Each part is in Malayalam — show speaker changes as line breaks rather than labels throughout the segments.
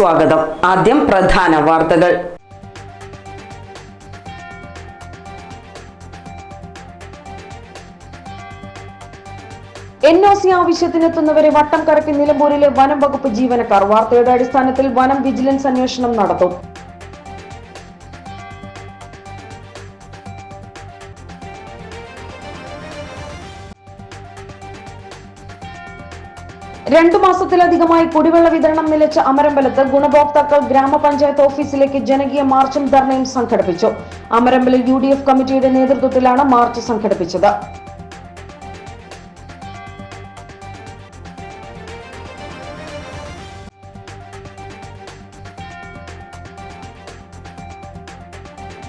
സ്വാഗതം ആദ്യം പ്രധാന വാർത്തകൾ എൻ ഒ സി ആവശ്യത്തിനെത്തുന്നവരെ വട്ടം കറക്കി നിലമ്പൂരിലെ വനം വകുപ്പ് ജീവനക്കാർ വാർത്തയുടെ അടിസ്ഥാനത്തിൽ വനം വിജിലൻസ് അന്വേഷണം നടത്തും രണ്ടു മാസത്തിലധികമായി കുടിവെള്ള വിതരണം നിലച്ച അമരമ്പലത്ത് ഗുണഭോക്താക്കൾ ഗ്രാമപഞ്ചായത്ത് ഓഫീസിലേക്ക് ജനകീയ മാർച്ചും ധർണയും സംഘടിപ്പിച്ചു അമരമ്പലിൽ യു കമ്മിറ്റിയുടെ നേതൃത്വത്തിലാണ് മാർച്ച് സംഘടിപ്പിച്ചത്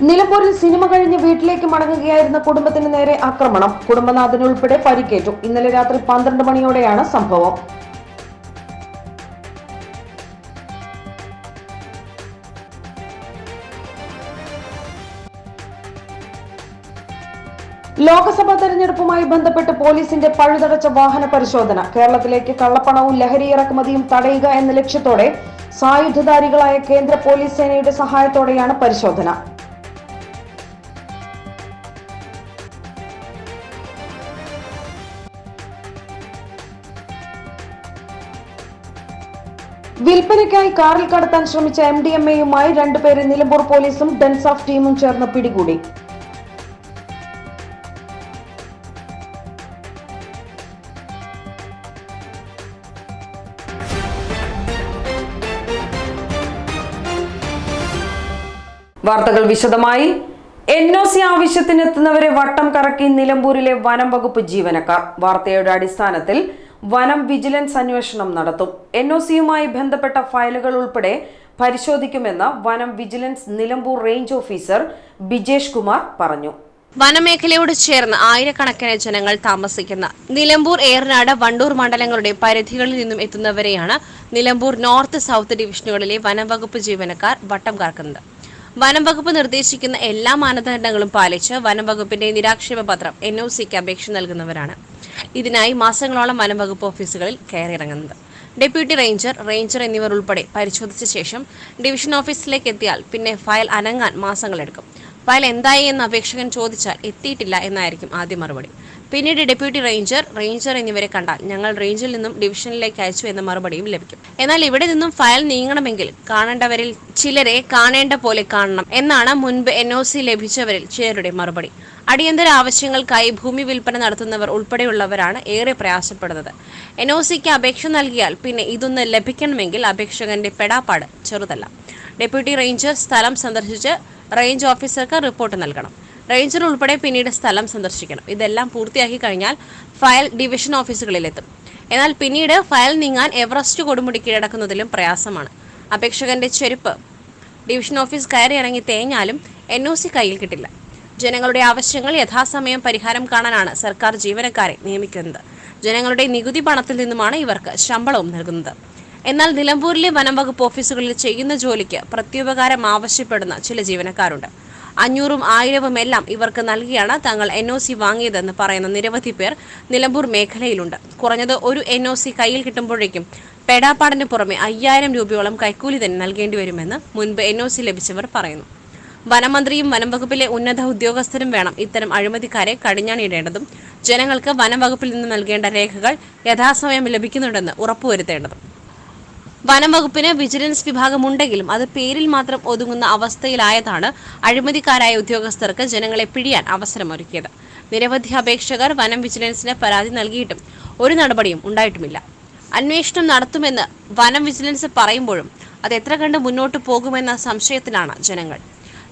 നിലമ്പൂരിൽ സിനിമ കഴിഞ്ഞ് വീട്ടിലേക്ക് മടങ്ങുകയായിരുന്ന കുടുംബത്തിന് നേരെ ആക്രമണം കുടുംബനാഥനുൾപ്പെടെ പരിക്കേറ്റു ഇന്നലെ രാത്രി പന്ത്രണ്ട് മണിയോടെയാണ് സംഭവം ലോക്സഭാ തെരഞ്ഞെടുപ്പുമായി ബന്ധപ്പെട്ട് പോലീസിന്റെ പഴുതടച്ച വാഹന പരിശോധന കേരളത്തിലേക്ക് കള്ളപ്പണവും ലഹരി ഇറക്കുമതിയും തടയുക എന്ന ലക്ഷ്യത്തോടെ സായുധധാരികളായ കേന്ദ്ര പോലീസ് സേനയുടെ സഹായത്തോടെയാണ് പരിശോധന വിൽപ്പനയ്ക്കായി കാറിൽ കടത്താൻ ശ്രമിച്ച എം ഡി എം എയുമായി രണ്ടുപേരെ നിലമ്പൂർ പോലീസും ഓഫ് ടീമും ചേർന്ന് പിടികൂടി വാർത്തകൾ വിശദമായി എൻ ഒ സി ആവശ്യത്തിനെത്തുന്നവരെ വട്ടം കറക്കി നിലമ്പൂരിലെ വനം വകുപ്പ് ജീവനക്കാർ വാർത്തയുടെ അടിസ്ഥാനത്തിൽ വനം വിജിലൻസ് അന്വേഷണം നടത്തും എൻ ഒ സിയുമായി ബന്ധപ്പെട്ട ഫയലുകൾ ഉൾപ്പെടെ പരിശോധിക്കുമെന്ന് വനം vigilance Nilambur range officer Bijesh Kumar പറഞ്ഞു
വനമേഖലയോട് ചേർന്ന് ആയിരക്കണക്കിന് ജനങ്ങൾ താമസിക്കുന്ന നിലമ്പൂർ ഏറനാട് വണ്ടൂർ മണ്ഡലങ്ങളുടെ പരിധികളിൽ നിന്നും എത്തുന്നവരെയാണ് നിലമ്പൂർ നോർത്ത് സൗത്ത് ഡിവിഷനുകളിലെ വനംവകുപ്പ് ജീവനക്കാർ വട്ടം കറക്കുന്നത് വനം വകുപ്പ് നിർദ്ദേശിക്കുന്ന എല്ലാ മാനദണ്ഡങ്ങളും പാലിച്ച് വനം വകുപ്പിന്റെ നിരാക്ഷേപ പത്രം എൻ ഒ സിക്ക് അപേക്ഷ നൽകുന്നവരാണ് ഇതിനായി മാസങ്ങളോളം വനം വകുപ്പ് ഓഫീസുകളിൽ കയറിയിറങ്ങുന്നത് ഡെപ്യൂട്ടി റേഞ്ചർ റേഞ്ചർ എന്നിവർ ഉൾപ്പെടെ പരിശോധിച്ച ശേഷം ഡിവിഷൻ ഓഫീസിലേക്ക് എത്തിയാൽ പിന്നെ ഫയൽ അനങ്ങാൻ മാസങ്ങളെടുക്കും ഫയൽ എന്തായി എന്ന് അപേക്ഷകൻ ചോദിച്ചാൽ എത്തിയിട്ടില്ല എന്നായിരിക്കും ആദ്യ മറുപടി പിന്നീട് ഡെപ്യൂട്ടി റേഞ്ചർ റേഞ്ചർ എന്നിവരെ കണ്ടാൽ ഞങ്ങൾ റേഞ്ചിൽ നിന്നും ഡിവിഷനിലേക്ക് അയച്ചു എന്ന മറുപടിയും ലഭിക്കും എന്നാൽ ഇവിടെ നിന്നും ഫയൽ നീങ്ങണമെങ്കിൽ കാണേണ്ടവരിൽ ചിലരെ കാണേണ്ട പോലെ കാണണം എന്നാണ് മുൻപ് എൻ ഒ സി ലഭിച്ചവരിൽ ചിലരുടെ മറുപടി അടിയന്തര ആവശ്യങ്ങൾക്കായി ഭൂമി വിൽപ്പന നടത്തുന്നവർ ഉൾപ്പെടെയുള്ളവരാണ് ഏറെ പ്രയാസപ്പെടുന്നത് എൻ ഒ സിക്ക് അപേക്ഷ നൽകിയാൽ പിന്നെ ഇതൊന്ന് ലഭിക്കണമെങ്കിൽ അപേക്ഷകന്റെ പെടാപ്പാട് ചെറുതല്ല ഡെപ്യൂട്ടി റേഞ്ചർ സ്ഥലം സന്ദർശിച്ച് റേഞ്ച് ഓഫീസർക്ക് റിപ്പോർട്ട് നൽകണം റേഞ്ചർ ഉൾപ്പെടെ പിന്നീട് സ്ഥലം സന്ദർശിക്കണം ഇതെല്ലാം പൂർത്തിയാക്കി കഴിഞ്ഞാൽ ഫയൽ ഡിവിഷൻ ഓഫീസുകളിലെത്തും എന്നാൽ പിന്നീട് ഫയൽ നീങ്ങാൻ എവറസ്റ്റ് കൊടുമുടി കീഴടക്കുന്നതിലും പ്രയാസമാണ് അപേക്ഷകന്റെ ചെരുപ്പ് ഡിവിഷൻ ഓഫീസ് കയറി ഇറങ്ങി തേഞ്ഞാലും എൻ ഒ സി കയ്യിൽ കിട്ടില്ല ജനങ്ങളുടെ ആവശ്യങ്ങൾ യഥാസമയം പരിഹാരം കാണാനാണ് സർക്കാർ ജീവനക്കാരെ നിയമിക്കുന്നത് ജനങ്ങളുടെ നികുതി പണത്തിൽ നിന്നുമാണ് ഇവർക്ക് ശമ്പളവും നൽകുന്നത് എന്നാൽ നിലമ്പൂരിലെ വനം വകുപ്പ് ഓഫീസുകളിൽ ചെയ്യുന്ന ജോലിക്ക് പ്രത്യുപകാരം ആവശ്യപ്പെടുന്ന ചില ജീവനക്കാരുണ്ട് അഞ്ഞൂറും ആയിരവും എല്ലാം ഇവർക്ക് നൽകിയാണ് തങ്ങൾ എൻ ഒ സി വാങ്ങിയതെന്ന് പറയുന്ന നിരവധി പേർ നിലമ്പൂർ മേഖലയിലുണ്ട് കുറഞ്ഞത് ഒരു എൻ ഒ സി കയ്യിൽ കിട്ടുമ്പോഴേക്കും പേടാപ്പാടിന് പുറമെ അയ്യായിരം രൂപയോളം കൈക്കൂലി തന്നെ നൽകേണ്ടി വരുമെന്ന് മുൻപ് എൻ ഒ സി ലഭിച്ചവർ പറയുന്നു വനമന്ത്രിയും വനംവകുപ്പിലെ ഉന്നത ഉദ്യോഗസ്ഥരും വേണം ഇത്തരം അഴിമതിക്കാരെ കടിഞ്ഞാണിടേണ്ടതും ജനങ്ങൾക്ക് വനംവകുപ്പിൽ നിന്ന് നൽകേണ്ട രേഖകൾ യഥാസമയം ലഭിക്കുന്നുണ്ടെന്ന് ഉറപ്പുവരുത്തേണ്ടതും വനം വകുപ്പിന് വിജിലൻസ് വിഭാഗമുണ്ടെങ്കിലും അത് പേരിൽ മാത്രം ഒതുങ്ങുന്ന അവസ്ഥയിലായതാണ് അഴിമതിക്കാരായ ഉദ്യോഗസ്ഥർക്ക് ജനങ്ങളെ പിഴിയാൻ അവസരമൊരുക്കിയത് നിരവധി അപേക്ഷകർ വനം വിജിലൻസിന് പരാതി നൽകിയിട്ടും ഒരു നടപടിയും ഉണ്ടായിട്ടുമില്ല അന്വേഷണം നടത്തുമെന്ന് വനം വിജിലൻസ് പറയുമ്പോഴും അത് എത്ര കണ്ട് മുന്നോട്ട് പോകുമെന്ന സംശയത്തിലാണ് ജനങ്ങൾ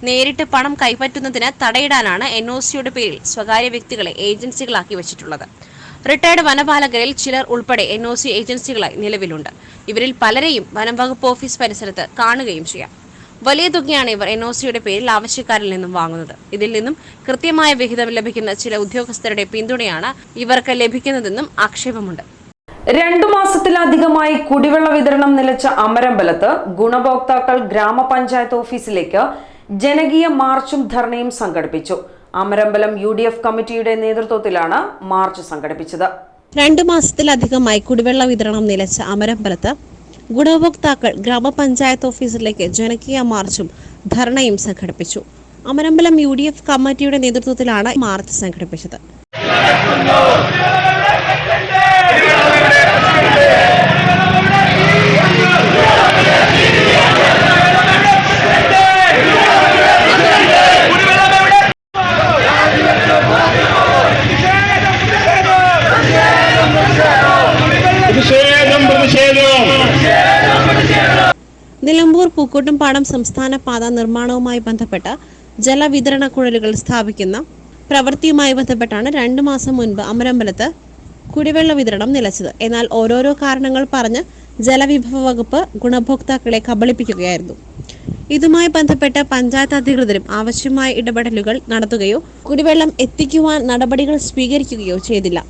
നേരിട്ട് പണം കൈപ്പറ്റുന്നതിന് തടയിടാനാണ് എൻ ഒ സിയുടെ പേരിൽ സ്വകാര്യ വ്യക്തികളെ ഏജൻസികളാക്കി വച്ചിട്ടുള്ളത് റിട്ടയർഡ് വനപാലകരിൽ ചിലർ ഉൾപ്പെടെ എൻ ഒ സി ഏജൻസികളായി നിലവിലുണ്ട് ഇവരിൽ പലരെയും വനം വകുപ്പ് ഓഫീസ് പരിസരത്ത് കാണുകയും ചെയ്യാം വലിയ തുകയാണ് ഇവർ എൻ ഒ സിയുടെ പേരിൽ ആവശ്യക്കാരിൽ നിന്നും വാങ്ങുന്നത് ഇതിൽ നിന്നും കൃത്യമായ വിഹിതം ലഭിക്കുന്ന ചില ഉദ്യോഗസ്ഥരുടെ പിന്തുണയാണ് ഇവർക്ക് ലഭിക്കുന്നതെന്നും ആക്ഷേപമുണ്ട്
രണ്ടു മാസത്തിലധികമായി കുടിവെള്ള വിതരണം നിലച്ച അമരമ്പലത്ത് ഗുണഭോക്താക്കൾ ഗ്രാമപഞ്ചായത്ത് ഓഫീസിലേക്ക് ജനകീയ മാർച്ചും ധർണയും സംഘടിപ്പിച്ചു അമരമ്പലം യു ഡി എഫ് കമ്മിറ്റിയുടെ നേതൃത്വത്തിലാണ് മാർച്ച് സംഘടിപ്പിച്ചത് രണ്ടു മാസത്തിലധികമായി കുടിവെള്ള വിതരണം നിലച്ച അമരമ്പലത്ത് ഗുണഭോക്താക്കൾ ഗ്രാമപഞ്ചായത്ത് ഓഫീസിലേക്ക് ജനകീയ മാർച്ചും ധർണയും സംഘടിപ്പിച്ചു അമരമ്പലം യു ഡി എഫ് കമ്മിറ്റിയുടെ നേതൃത്വത്തിലാണ് മാർച്ച് സംഘടിപ്പിച്ചത് നിലമ്പൂർ പൂക്കോട്ടും പാടം സംസ്ഥാന പാത നിർമ്മാണവുമായി ബന്ധപ്പെട്ട ജലവിതരണ കുഴലുകൾ സ്ഥാപിക്കുന്ന പ്രവൃത്തിയുമായി ബന്ധപ്പെട്ടാണ് രണ്ടു മാസം മുൻപ് അമരമ്പലത്ത് കുടിവെള്ള വിതരണം നിലച്ചത് എന്നാൽ ഓരോരോ കാരണങ്ങൾ പറഞ്ഞ് ജലവിഭവ വകുപ്പ് ഗുണഭോക്താക്കളെ കബളിപ്പിക്കുകയായിരുന്നു ഇതുമായി ബന്ധപ്പെട്ട് പഞ്ചായത്ത് അധികൃതരും ആവശ്യമായ ഇടപെടലുകൾ നടത്തുകയോ കുടിവെള്ളം എത്തിക്കുവാൻ നടപടികൾ സ്വീകരിക്കുകയോ ചെയ്തില്ല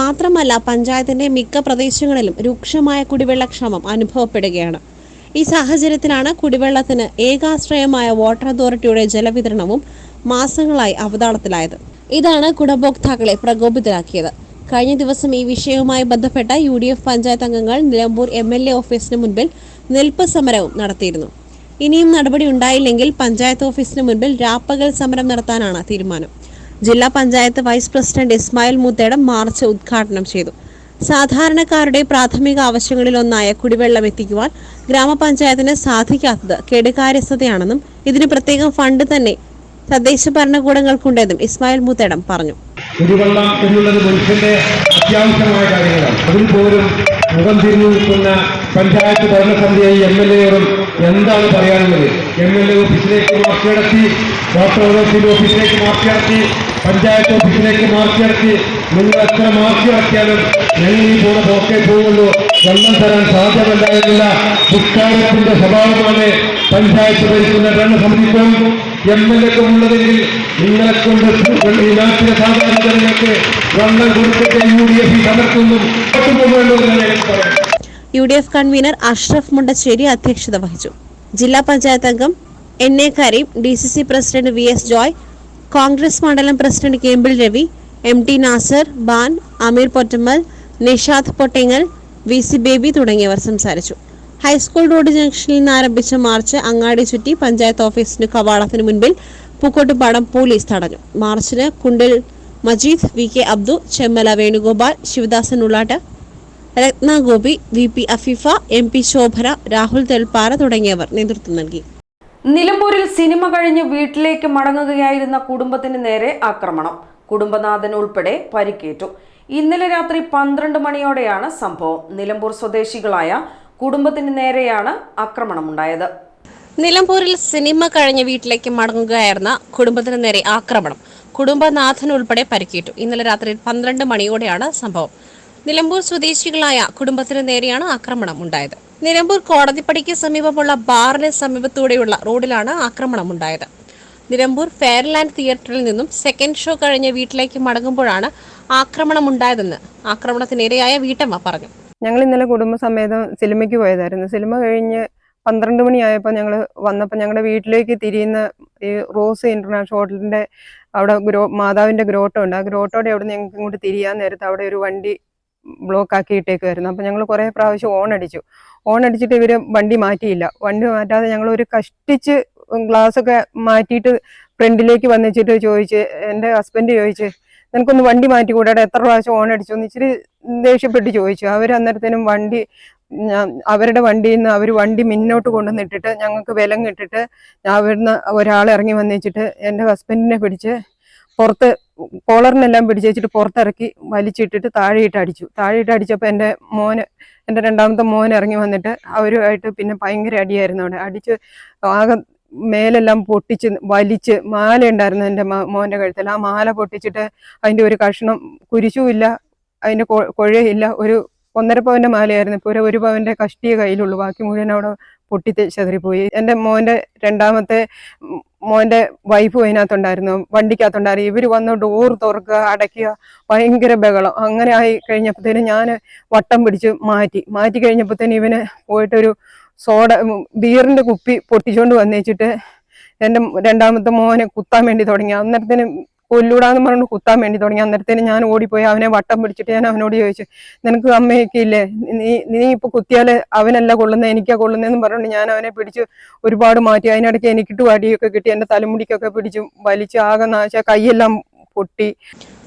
മാത്രമല്ല പഞ്ചായത്തിന്റെ മിക്ക പ്രദേശങ്ങളിലും രൂക്ഷമായ കുടിവെള്ളക്ഷാമം അനുഭവപ്പെടുകയാണ് ഈ സാഹചര്യത്തിലാണ് കുടിവെള്ളത്തിന് ഏകാശ്രയമായ വാട്ടർ അതോറിറ്റിയുടെ ജലവിതരണവും മാസങ്ങളായി അവതാളത്തിലായത് ഇതാണ് ഗുണഭോക്താക്കളെ പ്രകോപിതരാക്കിയത് കഴിഞ്ഞ ദിവസം ഈ വിഷയവുമായി ബന്ധപ്പെട്ട യു ഡി എഫ് പഞ്ചായത്ത് അംഗങ്ങൾ നിലമ്പൂർ എം എൽ എ ഓഫീസിന് മുൻപിൽ നിൽപ്പ് സമരവും നടത്തിയിരുന്നു ഇനിയും നടപടി ഉണ്ടായില്ലെങ്കിൽ പഞ്ചായത്ത് ഓഫീസിന് മുൻപിൽ രാപ്പകൽ സമരം നടത്താനാണ് തീരുമാനം ജില്ലാ panchayat vice president Ismail Muthedam march ഉദ്ഘാടനം ചെയ്തു സാധാരണക്കാരുടെ പ്രാഥമിക ആവശ്യങ്ങളിലൊന്നായ കുടിവെള്ളം എത്തിക്കുവാൻ ഗ്രാമപഞ്ചായത്തിന് സാധിക്കാത്തത് കെടുകാര്യസ്ഥതയാണെന്നും ഇതിന് പ്രത്യേകം ഫണ്ട് തന്നെ തദ്ദേശ ഭരണകൂടങ്ങൾക്കുണ്ടെന്നും ഇസ്മായിൽ മുത്തേടം പറഞ്ഞു അത്യാവശ്യമായ അതിൽ മുഖം തിരിഞ്ഞു നിൽക്കുന്ന പഞ്ചായത്ത് ഭരണസമിതിയായി എം എൽ എകളും എന്താണ് പറയാനുള്ളത് എം എൽ എ ഓഫീസിലേക്ക് മാർച്ച് നടത്തി ഡോക്ടർ ഓഫീസിലേക്ക് മാർച്ച് നടത്തി പഞ്ചായത്ത് ഓഫീസിലേക്ക് മാറ്റിയിറക്കി നിങ്ങൾ എത്ര മാറ്റിയിറക്കിയാലും ഞങ്ങൾ ഈ പോണ പോക്കേ പോകുള്ളൂ വെള്ളം തരാൻ സാധ്യമല്ല എന്നുള്ള സ്വഭാവമാണ് പഞ്ചായത്ത് ഭരിക്കുന്ന ഭരണസമിതിക്കും എം എൽ എക്കും ഉള്ളതെങ്കിൽ നിങ്ങളെ കൊണ്ട് ഈ നാട്ടിലെ സാധാരണ ജനങ്ങൾക്ക് വെള്ളം കൊടുക്കട്ടെ യു ഡി എഫ് സമർത്തുന്നും U D F convener Ashraf Mundassery അധ്യക്ഷത വഹിച്ചു ജില്ലാ പഞ്ചായത്ത് അംഗം N A Kareem D C C president V S Joy Congress മണ്ഡലം പ്രസിഡന്റ് കേമ്പിൾ രവി എം ടി നാസർ ബാൻ അമീർ പൊറ്റമ്മൽ നിഷാദ് പൊട്ടിങ്ങൽ വി സി ബേബി തുടങ്ങിയവർ സംസാരിച്ചു ഹൈസ്കൂൾ റോഡ് ജംഗ്ഷനിൽ നിന്ന് ആരംഭിച്ച മാർച്ച് അങ്ങാടി ചുറ്റി പഞ്ചായത്ത് ഓഫീസിന് കവാടത്തിന് മുൻപിൽ പൂക്കോട്ടുപാടം പോലീസ് തടഞ്ഞു മാർച്ചിന് കുണ്ടിൽ Majeed V K Abdu Chemmala Venugopal Sivadasan Ullattu Rathnagopi V P Afeefa M P Shobhana Rahul Thelpara തുടങ്ങിയവർ നേതൃത്വം നൽകി നിലമ്പൂരിൽ സിനിമ കഴിഞ്ഞ് വീട്ടിലേക്ക് മടങ്ങുകയായിരുന്ന കുടുംബത്തിന് നേരെ ആക്രമണം കുടുംബനാഥൻ ഉൾപ്പെടെ പരിക്കേറ്റു ഇന്നലെ രാത്രി പന്ത്രണ്ട് മണിയോടെയാണ് സംഭവം നിലമ്പൂർ സ്വദേശികളായ കുടുംബത്തിന് നേരെയാണ് ആക്രമണം ഉണ്ടായത് നിലമ്പൂരിൽ സിനിമ കഴിഞ്ഞ് വീട്ടിലേക്ക് മടങ്ങുകയായിരുന്ന കുടുംബത്തിന് നേരെ ആക്രമണം കുടുംബനാഥൻ ഉൾപ്പെടെ പരിക്കേറ്റു ഇന്നലെ രാത്രി പന്ത്രണ്ട് മണിയോടെയാണ് സംഭവം നിലമ്പൂർ സ്വദേശികളായ കുടുംബത്തിന് നേരെയാണ് ആക്രമണം ഉണ്ടായത് നിലമ്പൂർ കോടതിപ്പടിക്ക് സമീപമുള്ള ബാറിന് സമീപത്തൂടെയുള്ള റോഡിലാണ് ആക്രമണമുണ്ടായത് നിലമ്പൂർ ഫെയർലാൻഡ് തിയേറ്ററിൽ നിന്നും സെക്കൻഡ് ഷോ കഴിഞ്ഞ് വീട്ടിലേക്ക് മടങ്ങുമ്പോഴാണ് ആക്രമണമുണ്ടായതെന്ന് ആക്രമണത്തിനിരയായ വീട്ടമ്മ പറഞ്ഞു
ഞങ്ങൾ ഇന്നലെ കുടുംബസമേതം സിനിമയ്ക്ക് പോയതായിരുന്നു സിനിമ കഴിഞ്ഞ് പന്ത്രണ്ട് മണിയായപ്പോൾ ഞങ്ങൾ വന്നപ്പോൾ ഞങ്ങളുടെ വീട്ടിലേക്ക് തിരിയുന്ന ഈ റോസ് ഇന്റർനാഷണൽ ഹോട്ടലിൻ്റെ അവിടെ ഗ്രോ മാതാവിൻ്റെ ഗ്രോട്ടോ ഉണ്ട് ആ ഗ്രോട്ടോടെ അവിടെ ഞങ്ങൾക്ക് ഇങ്ങോട്ട് തിരിയാൻ നേരത്ത് അവിടെ ഒരു വണ്ടി ബ്ലോക്ക് ആക്കി ഇട്ടേക്കുമായിരുന്നു അപ്പം ഞങ്ങൾ കുറേ പ്രാവശ്യം ഓൺ അടിച്ചു ഓൺ അടിച്ചിട്ട് ഇവർ വണ്ടി മാറ്റിയില്ല വണ്ടി മാറ്റാതെ ഞങ്ങൾ ഒരു കഷ്ടിച്ച് ഗ്ലാസ്സൊക്കെ മാറ്റിയിട്ട് ഫ്രണ്ടിലേക്ക് വന്നിച്ചിട്ട് ചോദിച്ച് എൻ്റെ ഹസ്ബൻഡ് ചോദിച്ച് നിനക്കൊന്ന് വണ്ടി മാറ്റി കൂടാടെ എത്ര പ്രാവശ്യം ഓൺ അടിച്ചു എന്ന് ഇച്ചിരി ദേഷ്യപ്പെട്ട് ചോദിച്ചു അവർ അന്നേരത്തേനും വണ്ടി അവരുടെ വണ്ടിയിൽ നിന്ന് അവർ വണ്ടി മുന്നോട്ട് കൊണ്ടുവന്നിട്ടിട്ട് ഞങ്ങൾക്ക് വിലങ്ങിട്ടിട്ട് അവിടുന്ന് ഒരാൾ ഇറങ്ങി വന്നിച്ചിട്ട് എൻ്റെ ഹസ്ബൻഡിനെ പിടിച്ച് പുറത്ത് കോളറിനെല്ലാം പിടിച്ച് വെച്ചിട്ട് പുറത്തിറക്കി വലിച്ചിട്ടിട്ട് താഴെയിട്ട് അടിച്ചു താഴെയിട്ട് അടിച്ചപ്പോൾ എൻ്റെ മോന് എൻ്റെ രണ്ടാമത്തെ മോൻ ഇറങ്ങി വന്നിട്ട് അവരുമായിട്ട് പിന്നെ ഭയങ്കര അടിയായിരുന്നു അവിടെ അടിച്ച് ആകെ മേലെല്ലാം പൊട്ടിച്ച് വലിച്ച് മാല ഉണ്ടായിരുന്നു എൻ്റെ മോൻ്റെ കഴുത്തിൽ ആ മാല പൊട്ടിച്ചിട്ട് അതിൻ്റെ ഒരു കഷ്ണം കുരിശുമില്ല അതിൻ്റെ കൊഴയില്ല ഒരു ഒന്നര പവൻ്റെ മാലയായിരുന്നു ഇപ്പോൾ ഒരു ഒരു പവൻ്റെ കഷ്ടിയെ കയ്യിലുള്ളൂ ബാക്കി മുഴുവൻ അവിടെ പൊട്ടി ചെതറിപ്പോയി എൻ്റെ മോൻ്റെ രണ്ടാമത്തെ മോന്റെ വൈഫ് അതിനകത്തുണ്ടായിരുന്നു വണ്ടിക്കകത്തുണ്ടായിരുന്നു ഇവർ വന്ന് ഡോർ തുറക്കുക അടയ്ക്കുക ഭയങ്കര ബഹളം അങ്ങനെ ആയി കഴിഞ്ഞപ്പോഴത്തേനും ഞാൻ വട്ടം പിടിച്ച് മാറ്റി മാറ്റി കഴിഞ്ഞപ്പോഴത്തേനും ഇവന് പോയിട്ടൊരു സോഡ ബിയറിന്റെ കുപ്പി പൊട്ടിച്ചോണ്ട് വന്നേച്ചിട്ട് എന്റെ രണ്ടാമത്തെ മോനെ കുത്താൻ വേണ്ടി തുടങ്ങി അന്നേരത്തിന് കൊല്ലൂടാന്ന് പറഞ്ഞു കുത്താൻ വേണ്ടി തുടങ്ങി അന്നേരത്തേന് ഞാൻ ഓടിപ്പോയി അവനെ വട്ടം പിടിച്ചിട്ട് ഞാൻ അവനോട് ചോദിച്ചു നിനക്ക് അമ്മയൊക്കെ ഇല്ലേ നീ നീ ഇപ്പൊ കുത്തിയാല് അവനല്ല കൊള്ളുന്നത് എനിക്കാ കൊള്ളുന്നതെന്ന് പറഞ്ഞു ഞാൻ അവനെ പിടിച്ച് ഒരുപാട് മാറ്റി അതിനിടയ്ക്ക് എനിക്കിട്ട് അടിയൊക്കെ കിട്ടി എന്റെ തലമുടിക്കൊക്കെ പിടിച്ച് വലിച്ച് ആകെ നാശ കൈയെല്ലാം പൊട്ടി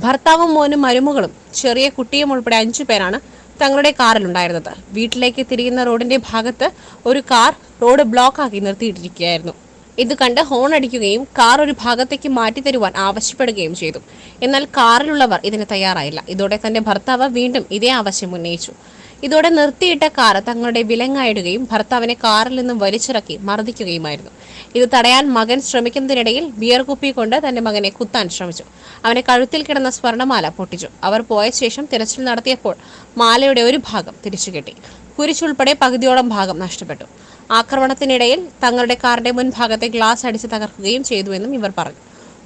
ഭർത്താവും മോനും മരുമകളും ചെറിയ കുട്ടിയും ഉൾപ്പെടെ അഞ്ചു പേരാണ് തങ്ങളുടെ കാറിലുണ്ടായിരുന്നത് വീട്ടിലേക്ക് തിരിയുന്ന റോഡിന്റെ ഭാഗത്ത് ഒരു കാർ റോഡ് ബ്ലോക്കാക്കി നിർത്തിയിട്ടിരിക്കുകയായിരുന്നു ഇത് കണ്ട് ഹോൺ അടിക്കുകയും കാർ ഒരു ഭാഗത്തേക്ക് മാറ്റി തരുവാൻ ആവശ്യപ്പെടുകയും ചെയ്തു എന്നാൽ കാറിലുള്ളവർ ഇതിന് തയ്യാറായില്ല ഇതോടെ തന്റെ ഭർത്താവ് വീണ്ടും ഇതേ ആവശ്യം ഉന്നയിച്ചു ഇതോടെ നിർത്തിയിട്ട കാർ തങ്ങളുടെ വിലങ്ങായിടുകയും ഭർത്താവിനെ കാറിൽ നിന്നും വലിച്ചിറക്കി മർദ്ദിക്കുകയുമായിരുന്നു ഇത് തടയാൻ മകൻ ശ്രമിക്കുന്നതിനിടയിൽ ബിയർ കുപ്പി കൊണ്ട് തന്റെ മകനെ കുത്താൻ ശ്രമിച്ചു അവനെ കഴുത്തിൽ കിടന്ന സ്വർണമാല പൊട്ടിച്ചു അവർ പോയ ശേഷം തിരച്ചിൽ നടത്തിയപ്പോൾ മാലയുടെ ഒരു ഭാഗം തിരിച്ചു കെട്ടി കുരിശുൾപ്പെടെ പകുതിയോളം ഭാഗം നഷ്ടപ്പെട്ടു ആക്രമണത്തിനിടയിൽ തങ്ങളുടെ കാറിന്റെ മുൻഭാഗത്തെ ഗ്ലാസ് അടിച്ച് തകർക്കുകയും ചെയ്തുവെന്നും ഇവർ പറഞ്ഞു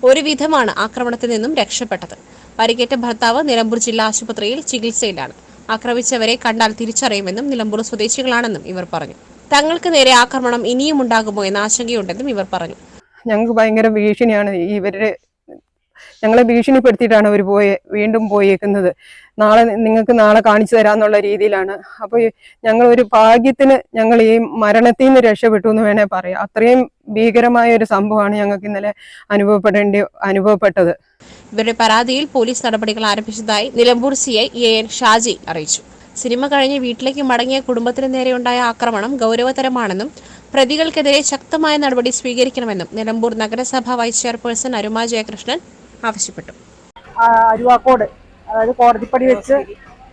ഒരു വിധമാണ് ആക്രമണത്തിൽ നിന്നും രക്ഷപ്പെട്ടത് പരിക്കേറ്റ ഭർത്താവ് നിലമ്പൂർ ജില്ലാ ആശുപത്രിയിൽ ചികിത്സയിലാണ് ആക്രമിച്ചവരെ കണ്ടാൽ തിരിച്ചറിയുമെന്നും നിലമ്പൂർ സ്വദേശികളാണെന്നും ഇവർ പറഞ്ഞു തങ്ങൾക്ക് നേരെ ആക്രമണം ഇനിയും ഉണ്ടാകുമോ എന്ന ആശങ്കയുണ്ടെന്നും ഇവർ പറഞ്ഞു
ഞങ്ങൾക്ക് ഭയങ്കര ഭീഷണിയാണ് ഇവരുടെ ഞങ്ങളെ ഭീഷണിപ്പെടുത്തിയിട്ടാണ് അവർ പോയി വീണ്ടും പോയേക്കുന്നത് നാളെ നിങ്ങൾക്ക് നാളെ കാണിച്ചു തരാമെന്നുള്ള രീതിയിലാണ് അപ്പോൾ ഞങ്ങൾ ഒരു ഭാഗ്യത്തിന് ഞങ്ങൾ ഈ മരണത്തിൽ നിന്ന് രക്ഷപ്പെട്ടു എന്ന് വേണേൽ പറയാം അത്രയും ഭീകരമായ ഒരു സംഭവമാണ് ഞങ്ങൾക്ക് ഇന്നലെ അനുഭവപ്പെടേണ്ടി അനുഭവപ്പെട്ടത്
ഇവരുടെ പരാതിയിൽ പോലീസ് നടപടികൾ ആരംഭിച്ചതായി Nilambur C I A N Shaji അറിയിച്ചു സിനിമ കഴിഞ്ഞ് വീട്ടിലേക്ക് മടങ്ങിയ കുടുംബത്തിന് നേരെയുണ്ടായ ആക്രമണം ഗൗരവതരമാണെന്നും പ്രതികൾക്കെതിരെ ശക്തമായ നടപടി സ്വീകരിക്കണമെന്നും നിലമ്പൂർ നഗരസഭ വൈസ് ചെയർപേഴ്സൺ അരുമ ജയകൃഷ്ണൻ ആവശ്യപ്പെട്ടു
അരുവാക്കോട് അതായത് കോടതിപ്പടി വെച്ച്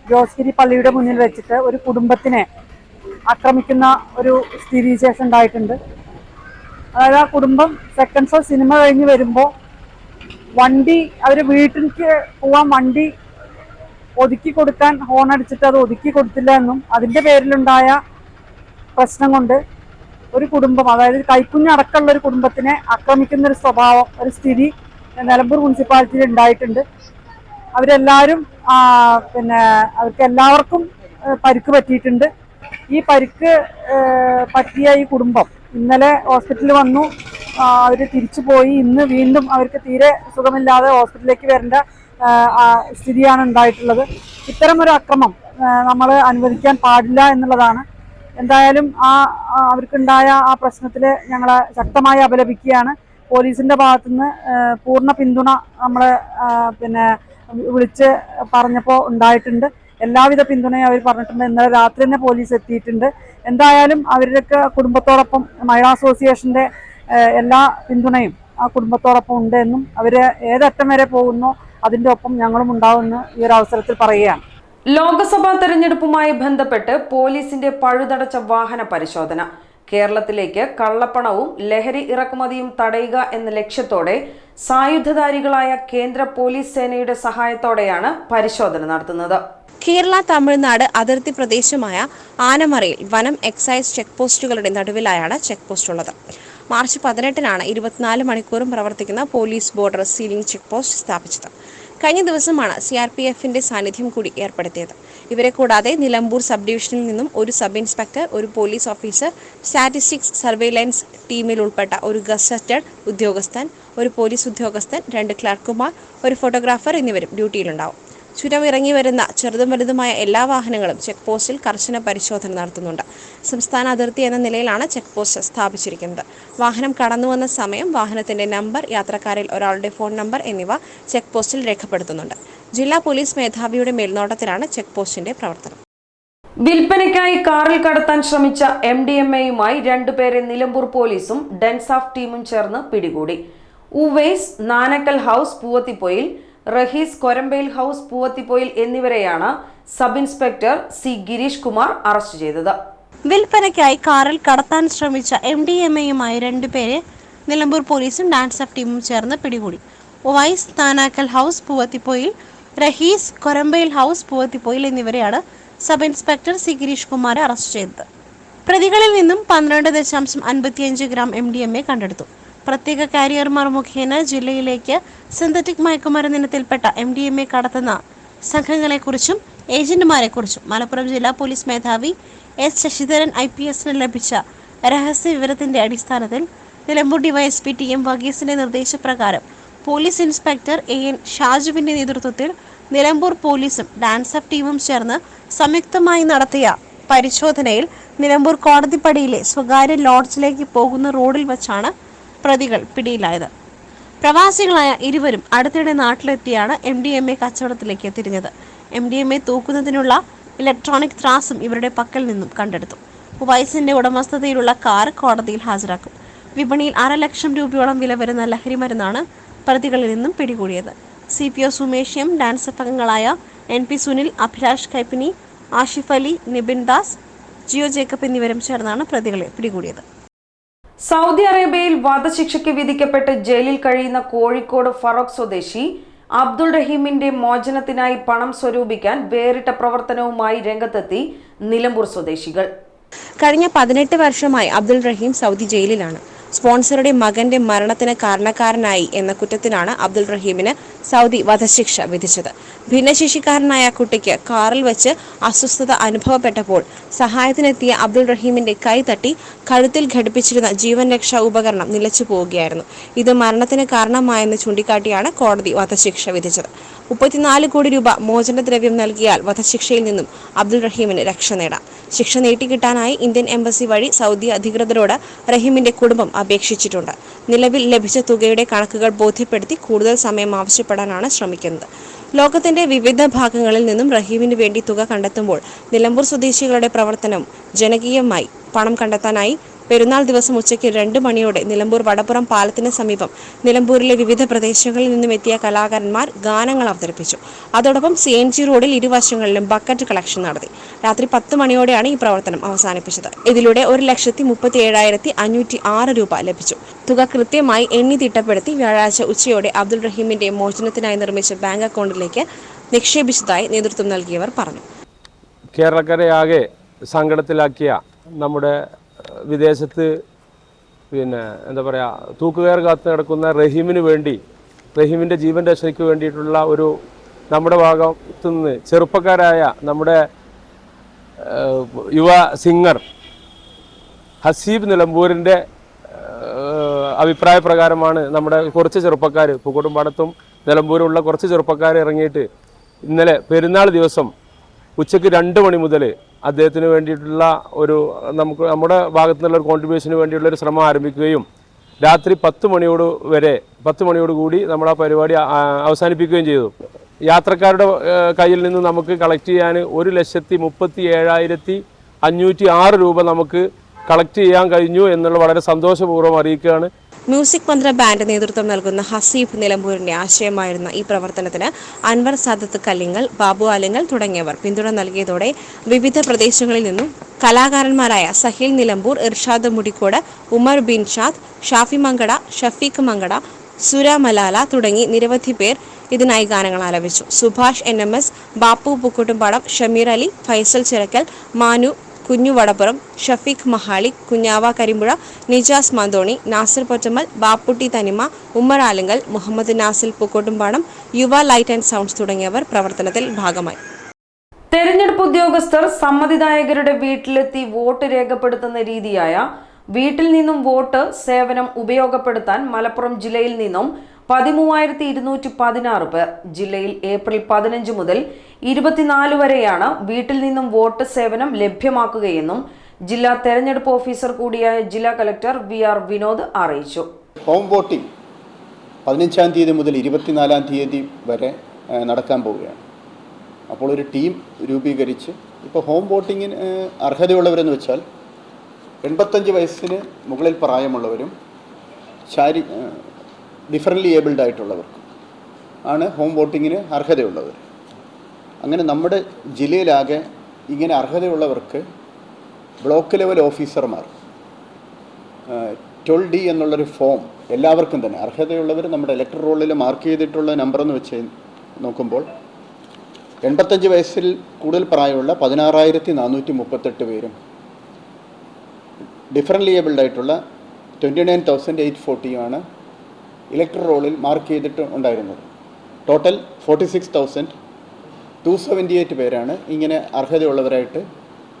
ജോസ്ഗിരി പള്ളിയുടെ മുന്നിൽ വെച്ചിട്ട് ഒരു കുടുംബത്തിനെ ആക്രമിക്കുന്ന ഒരു സ്ഥിരീവിശേഷം ഉണ്ടായിട്ടുണ്ട് അതായത് ആ കുടുംബം സെക്കൻഡ് ഷോ സിനിമ കഴിഞ്ഞ് വരുമ്പോൾ വണ്ടി അവർ വീട്ടിലേക്ക് പോവാൻ വണ്ടി ഒതുക്കി കൊടുക്കാൻ ഹോൺ അടിച്ചിട്ട് അത് ഒതുക്കി കൊടുത്തില്ല എന്നും അതിൻ്റെ പേരിലുണ്ടായ പ്രശ്നം കൊണ്ട് ഒരു കുടുംബം അതായത് കൈക്കുഞ്ഞടക്കമുള്ള ഒരു കുടുംബത്തിനെ ആക്രമിക്കുന്ന ഒരു സ്വഭാവം ഒരു സ്ഥിതി നിലമ്പൂർ മുനിസിപ്പാലിറ്റിയിൽ ഉണ്ടായിട്ടുണ്ട് അവരെല്ലാവരും പിന്നെ അവർക്ക് എല്ലാവർക്കും പരിക്ക് പറ്റിയിട്ടുണ്ട് ഈ പരിക്ക് പറ്റിയ ഈ കുടുംബം ഇന്നലെ ഹോസ്പിറ്റലിൽ വന്നു അവർ തിരിച്ചു പോയി ഇന്ന് വീണ്ടും അവർക്ക് തീരെ സുഖമില്ലാതെ ഹോസ്പിറ്റലിലേക്ക് വരേണ്ട സ്ഥിതിയാണ് ഉണ്ടായിട്ടുള്ളത് ഇത്തരമൊരു അക്രമം നമ്മൾ അനുവദിക്കാൻ പാടില്ല എന്നുള്ളതാണ് എന്തായാലും ആ അവർക്കുണ്ടായ ആ പ്രശ്നത്തിൽ ഞങ്ങളെ ശക്തമായി അപലപിക്കുകയാണ് പോലീസിന്റെ ഭാഗത്തുനിന്ന് പൂർണ്ണ പിന്തുണ നമ്മൾ പിന്നെ വിളിച്ച് പറഞ്ഞപ്പോൾ ഉണ്ടായിട്ടുണ്ട് എല്ലാവിധ പിന്തുണയും അവർ പറഞ്ഞിട്ടുണ്ട് ഇന്നലെ രാത്രി തന്നെ പോലീസ് എത്തിയിട്ടുണ്ട് എന്തായാലും അവരുടെയൊക്കെ കുടുംബത്തോടൊപ്പം മഹിളാ അസോസിയേഷന്റെ എല്ലാ പിന്തുണയും ആ കുടുംബത്തോടൊപ്പം ഉണ്ട് എന്നും അവര് ഏതറ്റം വരെ പോകുന്നോ അതിന്റെ ഒപ്പം ഞങ്ങളും ഉണ്ടാവുമെന്ന് ഈ ഒരു അവസരത്തിൽ പറയുകയാണ്
ലോക്സഭാ തെരഞ്ഞെടുപ്പുമായി ബന്ധപ്പെട്ട് പോലീസിന്റെ പഴുതടച്ച വാഹന പരിശോധന കേരളത്തിലേക്ക് കള്ളപ്പണവും ലഹരി ഇറക്കുമതിയും തടയുക എന്ന ലക്ഷ്യത്തോടെ സായുധധാരികളായ കേന്ദ്ര പോലീസ് സേനയുടെ സഹായത്തോടെയാണ് പരിശോധന നടത്തുന്നത് കേരള തമിഴ്നാട് അതിർത്തി പ്രദേശമായ ആനമറയിൽ വനം എക്സൈസ് ചെക്ക് പോസ്റ്റുകളുടെ നടുവിലായാണ് ചെക്ക് പോസ്റ്റ് ഉള്ളത് മാർച്ച് പതിനെട്ടിനാണ് ഇരുപത്തിനാല് മണിക്കൂറും പ്രവർത്തിക്കുന്ന police border sealing check post സ്ഥാപിച്ചത് കഴിഞ്ഞ ദിവസമാണ് സി ആർ പി എഫിന്റെ സാന്നിധ്യം കൂടി ഏർപ്പെടുത്തിയത് ഇവരെ കൂടാതെ നിലമ്പൂർ സബ് ഡിവിഷനിൽ നിന്നും ഒരു സബ് ഇൻസ്പെക്ടർ ഒരു പോലീസ് ഓഫീസർ സ്റ്റാറ്റിസ്റ്റിക്സ് സർവൈലൻസ് ടീമിൽ ഉൾപ്പെട്ട ഒരു ഗസ്റ്റഡ് ഉദ്യോഗസ്ഥൻ ഒരു പോലീസ് ഉദ്യോഗസ്ഥൻ രണ്ട് ക്ലർക്കുമാർ ഒരു ഫോട്ടോഗ്രാഫർ എന്നിവരും ഡ്യൂട്ടിയിലുണ്ടാവും ചുരം ഇറങ്ങി വരുന്ന ചെറുതും വലുതുമായ എല്ലാ വാഹനങ്ങളും ചെക്ക് പോസ്റ്റിൽ കർശന പരിശോധന നടത്തുന്നുണ്ട് സംസ്ഥാന അതിർത്തി എന്ന നിലയിലാണ് ചെക്ക് പോസ്റ്റ് സ്ഥാപിച്ചിരിക്കുന്നത് വാഹനം കടന്നു വന്ന സമയം വാഹനത്തിന്റെ നമ്പർ യാത്രക്കാരിൽ ഒരാളുടെ ഫോൺ നമ്പർ എന്നിവ ചെക്ക് പോസ്റ്റിൽ രേഖപ്പെടുത്തുന്നുണ്ട് ജില്ലാ പോലീസ് മേധാവിയുടെ മേൽനോട്ടത്തിലാണ് ചെക്ക് പോസ്റ്റിന്റെ പ്രവർത്തനം വിൽപ്പനയ്ക്കായി കാറിൽ കടത്താൻ ശ്രമിച്ച എം ഡി എം എയുമായി രണ്ടുപേരെ നിലമ്പൂർ പോലീസും ഡെൻസാഫ് ടീമും ചേർന്ന് പിടികൂടി ഉവൈസ് നാനക്കൽ ഹൗസ് പൂവത്തിപ്പൊയിൽ റഹീസ് കൊരമ്പയിൽ ഹൗസ് പൂവത്തിപ്പൊയിൽ എന്നിവരെയാണ് sub inspector C Girish Kumar arrest ചെയ്തത് വിൽപ്പനയ്ക്കായി കാറിൽ കടത്താൻ ശ്രമിച്ച എം ഡി എം എയുമായി രണ്ടുപേരെ നിലമ്പൂർ പോലീസും ഡാൻസാഫ് ടീമും ചേർന്ന് പിടികൂടി ഉവൈസ് താനാക്കൽ ഹൗസ് പൂവത്തിപ്പോയിൽ റഹീസ് കൊരമ്പയിൽ ഹൗസ് പൂവത്തിപ്പോയിൽ എന്നിവരെയാണ് sub inspector C Girish Kumar arrest ചെയ്തത് പ്രതികളിൽ നിന്നും പന്ത്രണ്ട് ദശാംശം അൻപത്തിയഞ്ച് gram M D M A കണ്ടെടുത്തു പ്രത്യേക കാരിയർമാർ മുഖേന ജില്ലയിലേക്ക് സിന്തറ്റിക് മയക്കുമരുന്ന് ഇനത്തിൽപ്പെട്ട എം ഡി എം എ കടത്തുന്ന സംഘങ്ങളെക്കുറിച്ചും ഏജന്റുമാരെക്കുറിച്ചും മലപ്പുറം ജില്ലാ പോലീസ് മേധാവി എസ് ശശിധരൻ ഐ പി എസിന് ലഭിച്ച രഹസ്യ വിവരത്തിന്റെ അടിസ്ഥാനത്തിൽ നിലമ്പൂർ ഡിവൈഎസ്പി ടി എം വർഗീസിന്റെ നിർദ്ദേശപ്രകാരം പോലീസ് ഇൻസ്പെക്ടർ എ എൻ ഷാജുവിൻ്റെ നേതൃത്വത്തിൽ നിലമ്പൂർ പോലീസും ഓഫ് ടീമും ചേർന്ന് സംയുക്തമായി നടത്തിയ പരിശോധനയിൽ നിലമ്പൂർ കോടതിപ്പടിയിലെ സ്വകാര്യ ലോഡ്ജിലേക്ക് പോകുന്ന റോഡിൽ വച്ചാണ് പ്രതികൾ പിടിയിലായത് പ്രവാസികളായ ഇരുവരും അടുത്തിടെ നാട്ടിലെത്തിയാണ് എം ഡി എം എ കച്ചവടത്തിലേക്ക് തിരിഞ്ഞത് എം ഡി എം എ തൂക്കുന്നതിനുള്ള ഇലക്ട്രോണിക് ത്രാസും ഇവരുടെ പക്കൽ നിന്നും കണ്ടെടുത്തു കുവൈസിന്റെ ഉടമസ്ഥതയിലുള്ള കാർ കോടതിയിൽ ഹാജരാക്കും വിപണിയിൽ അര ലക്ഷം രൂപയോളം വില വരുന്ന ലഹരി മരുന്നാണ് പ്രതികളിൽ നിന്നും പിടികൂടിയത് C P O Sumesh M ഡാൻസ് അംഗങ്ങളായ N P Sunil Abhilash Kaippini Ashif Ali Nibin Das Jio Jacob എന്നിവരും ചേർന്നാണ് പ്രതികളെ പിടികൂടിയത് സൗദി അറേബ്യയിൽ വധശിക്ഷയ്ക്ക് വിധിക്കപ്പെട്ട് ജയിലിൽ കഴിയുന്ന കോഴിക്കോട് ഫറോക് സ്വദേശി അബ്ദുൾ റഹീമിന്റെ മോചനത്തിനായി പണം സ്വരൂപിക്കാൻ വേറിട്ട പ്രവർത്തനവുമായി രംഗത്തെത്തി നിലമ്പൂർ സ്വദേശികൾ കഴിഞ്ഞ പതിനെട്ട് വർഷമായി അബ്ദുൾ റഹീം സൗദി ജയിലിലാണ് സ്പോൺസറുടെ മകന്റെ മരണത്തിന് കാരണക്കാരനായി എന്ന കുറ്റത്തിനാണ് അബ്ദുൾ റഹീമിന് സൗദി വധശിക്ഷ വിധിച്ചത് ഭിന്നശേഷിക്കാരനായ കുട്ടിക്ക് കാറിൽ വെച്ച് അസ്വസ്ഥത അനുഭവപ്പെട്ടപ്പോൾ സഹായത്തിനെത്തിയ അബ്ദുൾ റഹീമിന്റെ കൈ തട്ടി കഴുത്തിൽ ഘടിപ്പിച്ചിരുന്ന ജീവൻ രക്ഷാ ഉപകരണം നിലച്ചു പോവുകയായിരുന്നു ഇത് മരണത്തിന് കാരണമായെന്ന് ചൂണ്ടിക്കാട്ടിയാണ് കോടതി വധശിക്ഷ വിധിച്ചത് മുപ്പത്തിനാല് കോടി രൂപ മോചനദ്രവ്യം നൽകിയാൽ വധശിക്ഷയിൽ നിന്നും അബ്ദുൾ റഹീമിന് രക്ഷ നേടാം ശിക്ഷ നീട്ടിക്കിട്ടാനായി ഇന്ത്യൻ എംബസി വഴി സൗദി അധികൃതരോട് റഹീമിന്റെ കുടുംബം അപേക്ഷിച്ചിട്ടുണ്ട് നിലവിൽ ലഭിച്ച തുകയുടെ കണക്കുകൾ ബോധ്യപ്പെടുത്തി കൂടുതൽ സമയം ആവശ്യപ്പെടാനാണ് ശ്രമിക്കുന്നത് ലോകത്തിന്റെ വിവിധ ഭാഗങ്ങളിൽ നിന്നും റഹീമിന് വേണ്ടി തുക കണ്ടെത്തുമ്പോൾ നിലമ്പൂർ സ്വദേശികളുടെ പ്രവർത്തനം ജനകീയമായി പണം കണ്ടെത്താനായി പെരുന്നാൾ ദിവസം ഉച്ചയ്ക്ക് രണ്ട് മണിയോടെ നിലമ്പൂർ വടപ്പുറം പാലത്തിന് സമീപം നിലമ്പൂരിലെ വിവിധ പ്രദേശങ്ങളിൽ നിന്നും എത്തിയ കലാകാരന്മാർ ഗാനങ്ങൾ അവതരിപ്പിച്ചു അതോടൊപ്പം സി എൻ ജി റോഡിൽ ഇരുവശങ്ങളിലും ബക്കറ്റ് കളക്ഷൻ നടത്തി രാത്രി പത്ത് മണിയോടെയാണ് ഈ പ്രവർത്തനം അവസാനിപ്പിച്ചത് ഇതിലൂടെ ഒരു ലക്ഷത്തി മുപ്പത്തി ഏഴായിരത്തി അഞ്ഞൂറ്റി ആറ് രൂപ ലഭിച്ചു തുക കൃത്യമായി എണ്ണി തിട്ടപ്പെടുത്തി വ്യാഴാഴ്ച ഉച്ചയോടെ അബ്ദുൾ റഹീമിന്റെ മോചനത്തിനായി നിർമ്മിച്ച ബാങ്ക് അക്കൗണ്ടിലേക്ക് നിക്ഷേപിച്ചതായി നേതൃത്വം നൽകിയവർ പറഞ്ഞു
കേരളക്കരയാകെ സങ്കടത്തിലാക്കിയ നമ്മുടെ വിദേശത്ത് പിന്നെ എന്താ പറയുക തൂക്കുകയർ കാത്ത് നടക്കുന്ന റഹീമിന് വേണ്ടി റഹീമിൻ്റെ ജീവൻ രക്ഷയ്ക്ക് വേണ്ടിയിട്ടുള്ള ഒരു നമ്മുടെ ഭാഗത്തു നിന്ന് ചെറുപ്പക്കാരായ നമ്മുടെ യുവ സിംഗർ ഹസീബ് നിലമ്പൂരിൻ്റെ അഭിപ്രായ പ്രകാരമാണ് നമ്മുടെ കുറച്ച് ചെറുപ്പക്കാർ പൂക്കോട്ടുംപാടത്തും നിലമ്പൂരുമുള്ള കുറച്ച് ചെറുപ്പക്കാർ ഇറങ്ങിയിട്ട് ഇന്നലെ പെരുന്നാൾ ദിവസം ഉച്ചയ്ക്ക് രണ്ട് മണി മുതൽ അദ്ദേഹത്തിന് വേണ്ടിയിട്ടുള്ള ഒരു നമുക്ക് നമ്മുടെ ഭാഗത്തു നിന്നുള്ള ഒരു കോൺട്രിബ്യൂഷന് വേണ്ടിയുള്ള ഒരു ശ്രമം ആരംഭിക്കുകയും രാത്രി പത്ത് മണിയോട് വരെ പത്ത് മണിയോട് കൂടി നമ്മൾ ആ പരിപാടി അവസാനിപ്പിക്കുകയും ചെയ്തു യാത്രക്കാരുടെ കയ്യിൽ നിന്ന് നമുക്ക് കളക്ട് ചെയ്യാൻ ഒരു ലക്ഷത്തി മുപ്പത്തി ഏഴായിരത്തി അഞ്ഞൂറ്റി ആറ് രൂപ നമുക്ക് കളക്ട് ചെയ്യാൻ കഴിഞ്ഞു എന്നുള്ള വളരെ സന്തോഷപൂർവ്വം അറിയിക്കുകയാണ്
മ്യൂസിക് മന്ത്ര ബാൻഡ് നേതൃത്വം നൽകുന്ന ഹസീബ് നിലമ്പൂരിന്റെ ആശയമായിരുന്ന ഈ പ്രവർത്തനത്തിന് അൻവർ സാദത്ത് കല്ലിങ്ങൽ ബാബു ആലിങ്ങൽ തുടങ്ങിയവർ പിന്തുണ നൽകിയതോടെ വിവിധ പ്രദേശങ്ങളിൽ നിന്നും കലാകാരന്മാരായ സഹീൽ നിലമ്പൂർ ഇർഷാദ് മുടിക്കോട് ഉമർ ബിൻ ഷാദ് ഷാഫി മങ്കട ഷഫീഖ് മങ്കട സുര മലാല തുടങ്ങി നിരവധി പേർ ഇതിനായി ഗാനങ്ങൾ ആലപിച്ചു Subhash N M S Bappu Pookkottumpadam Shameer Ali Faisal Chirakkal Manu Kunju വടപ്പുറം Shafeeq മഹാളി കുഞ്ഞാവ Karimpuzha Nijas മാന്തോണി Nasar Pottammal Bapputty തനിമ ഉമ്മർ ആലങ്കൽ മുഹമ്മദ് നാസിൽ പൂക്കോട്ടുംപാടം യുവ ലൈറ്റ് ആൻഡ് സൗണ്ട്സ് തുടങ്ങിയവർ പ്രവർത്തനത്തിൽ ഭാഗമായി തെരഞ്ഞെടുപ്പ് ഉദ്യോഗസ്ഥർ സമ്മതിദായകരുടെ വീട്ടിലെത്തി വോട്ട് രേഖപ്പെടുത്തുന്ന രീതിയായ വീട്ടിൽ നിന്നും വോട്ട് സേവനം ഉപയോഗപ്പെടുത്താൻ മലപ്പുറം ജില്ലയിൽ നിന്നും പതിമൂവായിരത്തി ഇരുന്നൂറ്റി പതിനാറ് പേർ ജില്ലയിൽ ഏപ്രിൽ പതിനഞ്ച് മുതൽ ഇരുപത്തിനാല് വരെയാണ് വീട്ടിൽ നിന്നും വോട്ട് സേവനം ലഭ്യമാക്കുകയെന്നും ജില്ലാ തെരഞ്ഞെടുപ്പ് ഓഫീസർ കൂടിയായ ജില്ലാ കലക്ടർ വി ആർ വിനോദ് അറിയിച്ചു
ഹോം വോട്ടിംഗ് പതിനഞ്ചാം തീയതി മുതൽ ഇരുപത്തിനാലാം തീയതി വരെ നടക്കാൻ പോവുകയാണ് അപ്പോൾ ഒരു ടീം രൂപീകരിച്ച് ഇപ്പോൾ ഹോം വോട്ടിങ്ങിന് അർഹതയുള്ളവരെന്ന് വെച്ചാൽ എൺപത്തഞ്ച് വയസ്സിന് മുകളിൽ പ്രായമുള്ളവരും ശാരീ ഡിഫറൻ്റ്ലി ഏബിൾഡ് ആയിട്ടുള്ളവർ ആണ് ഹോം വോട്ടിങ്ങിന് അർഹതയുള്ളവർ അങ്ങനെ നമ്മുടെ ജില്ലയിലാകെ ഇങ്ങനെ അർഹതയുള്ളവർക്ക് ബ്ലോക്ക് ലെവൽ ഓഫീസർമാർ ട്വൽ ഡി എന്നുള്ളൊരു ഫോം എല്ലാവർക്കും തന്നെ അർഹതയുള്ളവർ നമ്മുടെ ഇലക്ട്രൽ റോളിൽ മാർക്ക് ചെയ്തിട്ടുള്ള നമ്പർ എന്ന് വെച്ച് നോക്കുമ്പോൾ എൺപത്തഞ്ച് വയസ്സിൽ കൂടുതൽ പ്രായമുള്ള പതിനാറായിരത്തി നാനൂറ്റി മുപ്പത്തെട്ട് പേരും ഡിഫറൻറ്റ് ലിയബിൾഡായിട്ടുള്ള ആയിട്ടുള്ള ട്വൻറ്റി നയൻ തൗസൻഡ് എയ്റ്റ് ഫോർട്ടിയുമാണ് ഇലക്ട്രൽ റോളിൽ മാർക്ക് ചെയ്തിട്ട് ഉണ്ടായിരുന്നത് total forty six thousand two seventy eight പേരാണ് ഇങ്ങനെ അർഹതയുള്ളവരായിട്ട്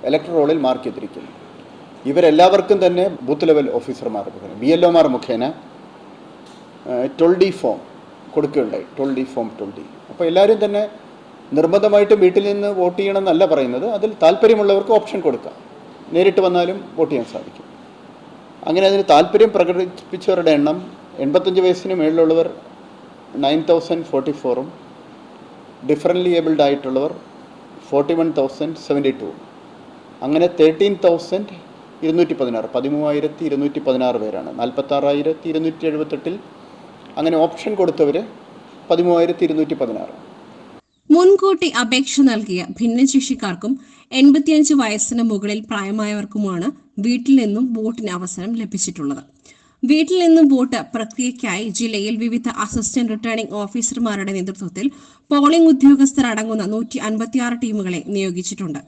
ഇലക്ട്രൽ റോളിൽ മാർക്ക് ചെയ്തിരിക്കുന്നത് ഇവരെല്ലാവർക്കും തന്നെ ബൂത്ത് ലെവൽ ഓഫീസർമാർ ബി എൽ ഒമാർ മുഖേന ട്വൽ ഡി ഫോം കൊടുക്കുകയുണ്ടായി twelve D form twelve D അപ്പോൾ എല്ലാവരും തന്നെ നിർബന്ധമായിട്ടും വീട്ടിൽ നിന്ന് വോട്ട് ചെയ്യണമെന്നല്ല പറയുന്നത് അതിൽ താല്പര്യമുള്ളവർക്ക് ഓപ്ഷൻ കൊടുക്കാം നേരിട്ട് വന്നാലും വോട്ട് ചെയ്യാൻ സാധിക്കും അങ്ങനെ അതിന് താല്പര്യം പ്രകടിപ്പിച്ചവരുടെ എണ്ണം എൺപത്തഞ്ച് വയസ്സിന് മുകളിലുള്ളവർ നയൻ തൗസൻഡ് ഫോർട്ടി ഫോറും ഡിഫറൻ്റ്ലി ഏബിൾഡ് ആയിട്ടുള്ളവർ forty one thousand seventy two അങ്ങനെ തേർട്ടീൻ തൗസൻഡ് ഇരുന്നൂറ്റി പതിനാറ് പതിമൂവായിരത്തി ഇരുന്നൂറ്റി പതിനാറ് പേരാണ് നാൽപ്പത്താറായിരത്തി ഇരുന്നൂറ്റി എഴുപത്തെട്ടിൽ അങ്ങനെ ഓപ്ഷൻ കൊടുത്തവർ പതിമൂവായിരത്തി ഇരുന്നൂറ്റി പതിനാറ്
മുൻകൂട്ടി അപേക്ഷ നൽകിയ ഭിന്നശേഷിക്കാർക്കും എൺപത്തിയഞ്ച് വയസ്സിന് മുകളിൽ പ്രായമായവർക്കുമാണ് വീട്ടിൽ നിന്നും വോട്ടിന് അവസരം ലഭിച്ചിട്ടുള്ളത് വീട്ടിൽ നിന്നും വോട്ട് പ്രക്രിയയ്ക്കായി ജില്ലയിൽ വിവിധ അസിസ്റ്റന്റ് റിട്ടേണിംഗ് ഓഫീസർമാരുടെ നേതൃത്വത്തിൽ പോളിംഗ് ഉദ്യോഗസ്ഥർ അടങ്ങുന്ന നൂറ്റി അൻപത്തിയാറ് ടീമുകളെ നിയോഗിച്ചിട്ടുണ്ട്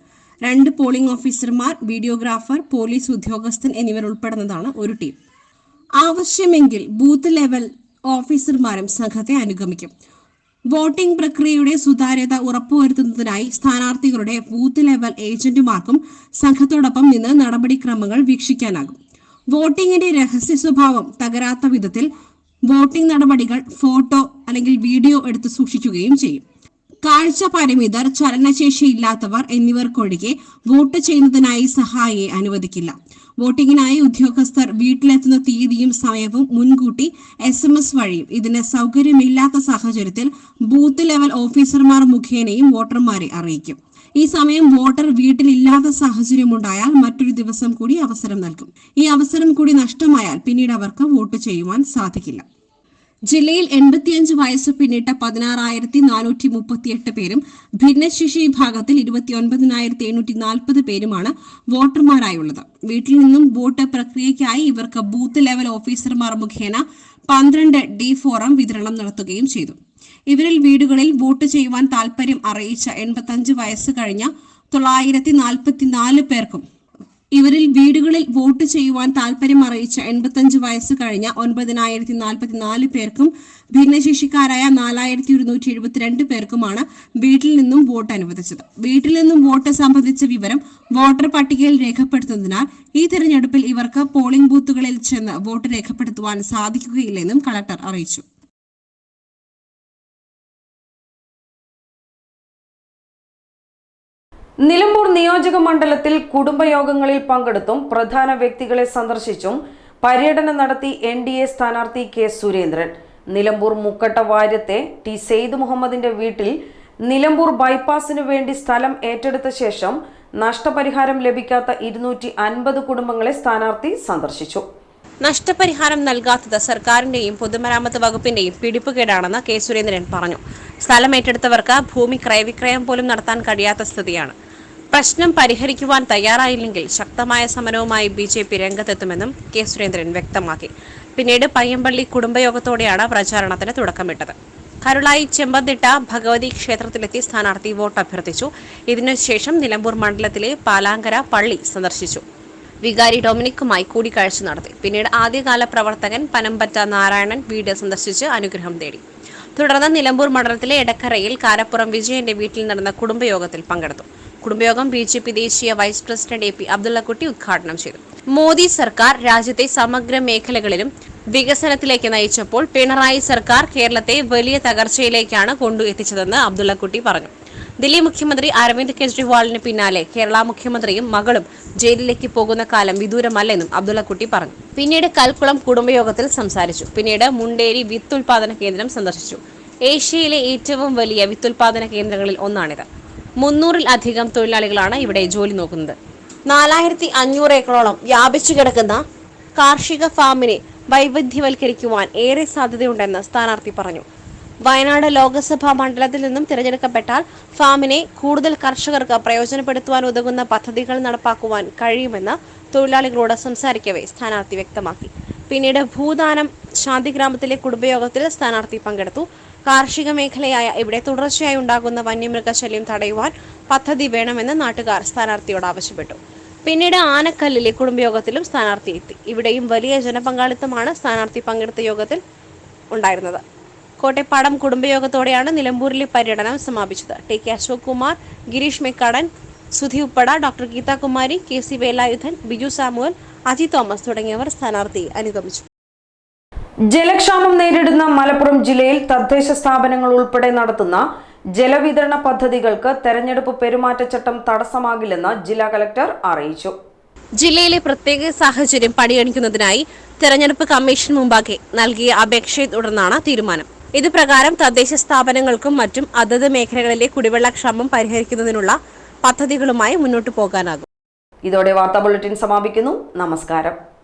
രണ്ട് പോളിംഗ് ഓഫീസർമാർ വീഡിയോഗ്രാഫർ പോലീസ് ഉദ്യോഗസ്ഥൻ എന്നിവർ ഉൾപ്പെടുന്നതാണ് ഒരു ടീം ആവശ്യമെങ്കിൽ ബൂത്ത് ലെവൽ ഓഫീസർമാരും സംഘത്തെ അനുഗമിക്കും വോട്ടിംഗ് പ്രക്രിയയുടെ സുതാര്യത ഉറപ്പുവരുത്തുന്നതിനായി സ്ഥാനാർത്ഥികളുടെ ബൂത്ത് ലെവൽ ഏജന്റുമാർക്കും സംഘത്തോടൊപ്പം നിന്ന് നടപടിക്രമങ്ങൾ വീക്ഷിക്കാനാകും വോട്ടിംഗിന്റെ രഹസ്യ സ്വഭാവം തകരാത്ത വിധത്തിൽ വോട്ടിംഗ് നടപടികൾ ഫോട്ടോ അല്ലെങ്കിൽ വീഡിയോ എടുത്ത് സൂക്ഷിക്കുകയും ചെയ്യും കാഴ്ച പരിമിതർ ചലനശേഷി ഇല്ലാത്തവർ എന്നിവർക്കൊഴികെ വോട്ട് ചെയ്യുന്നതിനായി സഹായിയെ അനുവദിക്കില്ല വോട്ടിങ്ങിനായി ഉദ്യോഗസ്ഥർ വീട്ടിലെത്തുന്ന തീയതിയും സമയവും മുൻകൂട്ടി എസ് എം എസ് വഴിയും ഇതിന് സൗകര്യമില്ലാത്ത സാഹചര്യത്തിൽ ബൂത്ത് ലെവൽ ഓഫീസർമാർ മുഖേനയും വോട്ടർമാരെ അറിയിക്കും ഈ സമയം വോട്ടർ വീട്ടിലില്ലാത്ത ഉണ്ടായാൽ മറ്റൊരു ദിവസം കൂടി അവസരം നൽകും ഈ അവസരം കൂടി നഷ്ടമായാൽ പിന്നീട് അവർക്ക് വോട്ട് ചെയ്യുവാൻ സാധിക്കില്ല ജില്ലയിൽ എൺപത്തിയഞ്ച് വയസ്സ് പിന്നിട്ട പതിനാറായിരത്തി നാനൂറ്റി മുപ്പത്തിയെട്ട് പേരും ഭിന്നശേഷി വിഭാഗത്തിൽ ഇരുപത്തിയൊൻപതിനായിരത്തി എണ്ണൂറ്റി നാൽപ്പത് പേരുമാണ് വോട്ടർമാരായുള്ളത് വീട്ടിൽ നിന്നും വോട്ട് പ്രക്രിയയ്ക്കായി ഇവർക്ക് ബൂത്ത് ലെവൽ ഓഫീസർമാർ മുഖേന പന്ത്രണ്ട് ഡി ഫോറം വിതരണം നടത്തുകയും ചെയ്തു ഇവരിൽ വീടുകളിൽ വോട്ട് ചെയ്യുവാൻ താല്പര്യം അറിയിച്ച എൺപത്തഞ്ച് വയസ്സ് കഴിഞ്ഞ തൊള്ളായിരത്തി നാൽപ്പത്തിനാല് പേർക്കും ഇവരിൽ വീടുകളിൽ വോട്ട് ചെയ്യുവാൻ താല്പര്യം അറിയിച്ച എൺപത്തഞ്ച് വയസ്സ് കഴിഞ്ഞ ഒൻപതിനായിരത്തി നാൽപ്പത്തിനാല് പേർക്കും ഭിന്നശേഷിക്കാരായ നാലായിരത്തി ഒരുന്നൂറ്റി എഴുപത്തിരണ്ട് പേർക്കുമാണ് വീട്ടിൽ നിന്നും വോട്ട് അനുവദിച്ചത് വീട്ടിൽ നിന്നും വോട്ട് സംബന്ധിച്ച വിവരം വോട്ടർ പട്ടികയിൽ രേഖപ്പെടുത്തുന്നതിനാൽ ഈ തെരഞ്ഞെടുപ്പിൽ ഇവർക്ക് പോളിംഗ് ബൂത്തുകളിൽ ചെന്ന് വോട്ട് രേഖപ്പെടുത്തുവാൻ സാധിക്കുകയില്ലെന്നും കളക്ടർ അറിയിച്ചു നിലമ്പൂർ നിയോജക മണ്ഡലത്തിൽ കുടുംബയോഗങ്ങളിൽ പങ്കെടുത്തും പ്രധാന വ്യക്തികളെ സന്ദർശിച്ചും പര്യടനം നടത്തി എൻ ഡി എ സ്ഥാനാർത്ഥി കെ സുരേന്ദ്രൻ നിലമ്പൂർ മുക്കട്ട വാര്യത്തെ ടി സെയ്ദ് മുഹമ്മദിന്റെ വീട്ടിൽ നിലമ്പൂർ ബൈപ്പാസിനു വേണ്ടി സ്ഥലം ഏറ്റെടുത്ത ശേഷം നഷ്ടപരിഹാരം ലഭിക്കാത്ത ഇരുന്നൂറ്റി അൻപത് കുടുംബങ്ങളെ സ്ഥാനാർത്ഥി സന്ദർശിച്ചു നഷ്ടപരിഹാരം നൽകാത്തത് സർക്കാരിന്റെയും പൊതുമരാമത്ത് വകുപ്പിന്റെയും പിടിപ്പുകേടാണെന്ന് കെ സുരേന്ദ്രൻ പറഞ്ഞു സ്ഥലം ഏറ്റെടുത്തവർക്ക് ഭൂമി ക്രയവിക്രയം പോലും നടത്താൻ കഴിയാത്ത സ്ഥിതിയാണ് പ്രശ്നം പരിഹരിക്കുവാൻ തയ്യാറായില്ലെങ്കിൽ ശക്തമായ സമരവുമായി ബി ജെ പി രംഗത്തെത്തുമെന്നും കെ സുരേന്ദ്രൻ വ്യക്തമാക്കി പിന്നീട് പയ്യമ്പള്ളി കുടുംബയോഗത്തോടെയാണ് പ്രചാരണത്തിന് തുടക്കമിട്ടത് കരുളായി ചെമ്പന്തിട്ട ഭഗവതി ക്ഷേത്രത്തിലെത്തി സ്ഥാനാർത്ഥി വോട്ട് അഭ്യർത്ഥിച്ചു ഇതിനുശേഷം നിലമ്പൂർ മണ്ഡലത്തിലെ പാലാങ്കര പള്ളി സന്ദർശിച്ചു വികാരി ഡൊമിനിക്കുമായി കൂടിക്കാഴ്ച നടത്തി പിന്നീട് ആദ്യകാല പ്രവർത്തകൻ പനമ്പറ്റ നാരായണൻ വീട് സന്ദർശിച്ച് അനുഗ്രഹം തേടി തുടർന്ന് നിലമ്പൂർ മണ്ഡലത്തിലെ എടക്കരയിൽ കാരപ്പുറം വിജയന്റെ വീട്ടിൽ നടന്ന കുടുംബയോഗത്തിൽ പങ്കെടുത്തു കുടുംബയോഗം ബി ജെ പി ദേശീയ vice president A P Abdullakutty ഉദ്ഘാടനം ചെയ്തു മോദി സർക്കാർ രാജ്യത്തെ സമഗ്ര മേഖലകളിലും വികസനത്തിലേക്ക് നയിച്ചപ്പോൾ പിണറായി സർക്കാർ കേരളത്തെ വലിയ തകർച്ചയിലേക്കാണ് കൊണ്ടു എത്തിച്ചതെന്ന് അബ്ദുള്ളക്കുട്ടി പറഞ്ഞു ദില്ലി മുഖ്യമന്ത്രി അരവിന്ദ് കെജ്രിവാളിന് പിന്നാലെ കേരള മുഖ്യമന്ത്രിയും മകളും ജയിലിലേക്ക് പോകുന്ന കാലം വിദൂരമല്ലെന്നും അബ്ദുള്ളക്കുട്ടി പറഞ്ഞു പിന്നീട് കൽക്കുളം കുടുംബയോഗത്തിൽ സംസാരിച്ചു പിന്നീട് മുണ്ടേരി വിത്തുൽപാദന കേന്ദ്രം സന്ദർശിച്ചു ഏഷ്യയിലെ ഏറ്റവും വലിയ വിത്തുൽപാദന കേന്ദ്രങ്ങളിൽ ഒന്നാണിത് മുന്നൂറിൽ അധികം തൊഴിലാളികളാണ് ഇവിടെ ജോലി നോക്കുന്നത് നാലായിരത്തി അഞ്ഞൂറ് ഏക്കറോളം വ്യാപിച്ചു കിടക്കുന്ന കാർഷിക ഫാമിനെ വൈവിധ്യവൽക്കരിക്കുവാൻ ഏറെ സാധ്യതയുണ്ടെന്ന് സ്ഥാനാർത്ഥി പറഞ്ഞു വയനാട് ലോക്സഭാ മണ്ഡലത്തിൽ നിന്നും തിരഞ്ഞെടുക്കപ്പെട്ടാൽ ഫാമിനെ കൂടുതൽ കർഷകർക്ക് പ്രയോജനപ്പെടുത്തുവാൻ ഉതകുന്ന പദ്ധതികൾ നടപ്പാക്കുവാൻ കഴിയുമെന്ന് തൊഴിലാളികളോട് സംസാരിക്കവേ സ്ഥാനാർത്ഥി വ്യക്തമാക്കി പിന്നീട് ഭൂദാനം ശാന്തിഗ്രാമത്തിലെ കുടുംബയോഗത്തിൽ സ്ഥാനാർത്ഥി പങ്കെടുത്തു കാർഷിക മേഖലയായ ഇവിടെ തുടർച്ചയായി ഉണ്ടാകുന്ന വന്യമൃഗശല്യം തടയുവാൻ പദ്ധതി വേണമെന്ന് നാട്ടുകാർ സ്ഥാനാർത്ഥിയോട് ആവശ്യപ്പെട്ടു പിന്നീട് ആനക്കല്ലിലെ കുടുംബയോഗത്തിലും സ്ഥാനാർത്ഥി എത്തി ഇവിടെയും വലിയ ജനപങ്കാളിത്തമാണ് സ്ഥാനാർത്ഥി പങ്കെടുത്ത യോഗത്തിൽ ഉണ്ടായിരുന്നത് കോട്ടയപ്പാടം കുടുംബയോഗത്തോടെയാണ് നിലമ്പൂരിലെ പര്യടനം സമാപിച്ചത് T K Ashok Kumar Girish Mekkadan Sudhi Uppada doctor Geethakumari K C Velayudhan Biju Samuel Aji Thomas തുടങ്ങിയവർ സ്ഥാനാർത്ഥിയെ അനുഗമിച്ചു ജലക്ഷാമം നേരിടുന്ന മലപ്പുറം ജില്ലയിൽ തദ്ദേശ സ്ഥാപനങ്ങൾ ഉൾപ്പെടെ നടത്തുന്ന ജലവിതരണ പദ്ധതികൾക്ക് തെരഞ്ഞെടുപ്പ് പെരുമാറ്റച്ചട്ടം തടസ്സമാകില്ലെന്ന് ജില്ലാ കലക്ടർ അറിയിച്ചു ജില്ലയിലെ പ്രത്യേക സാഹചര്യം പരിഗണിക്കുന്നതിനായി തെരഞ്ഞെടുപ്പ് കമ്മീഷൻ മുമ്പാകെ നൽകിയ അപേക്ഷയെ തുടർന്നാണ് തീരുമാനം ഇത് പ്രകാരം തദ്ദേശ സ്ഥാപനങ്ങൾക്കും മറ്റും അതത് മേഖലകളിലെ കുടിവെള്ളക്ഷാമം പരിഹരിക്കുന്നതിനുള്ള പദ്ധതികളുമായി മുന്നോട്ടു പോകാനാകും ഇതോടെ വാർത്താ ബുള്ളറ്റിൻ സമാപിക്കുന്നു നമസ്കാരം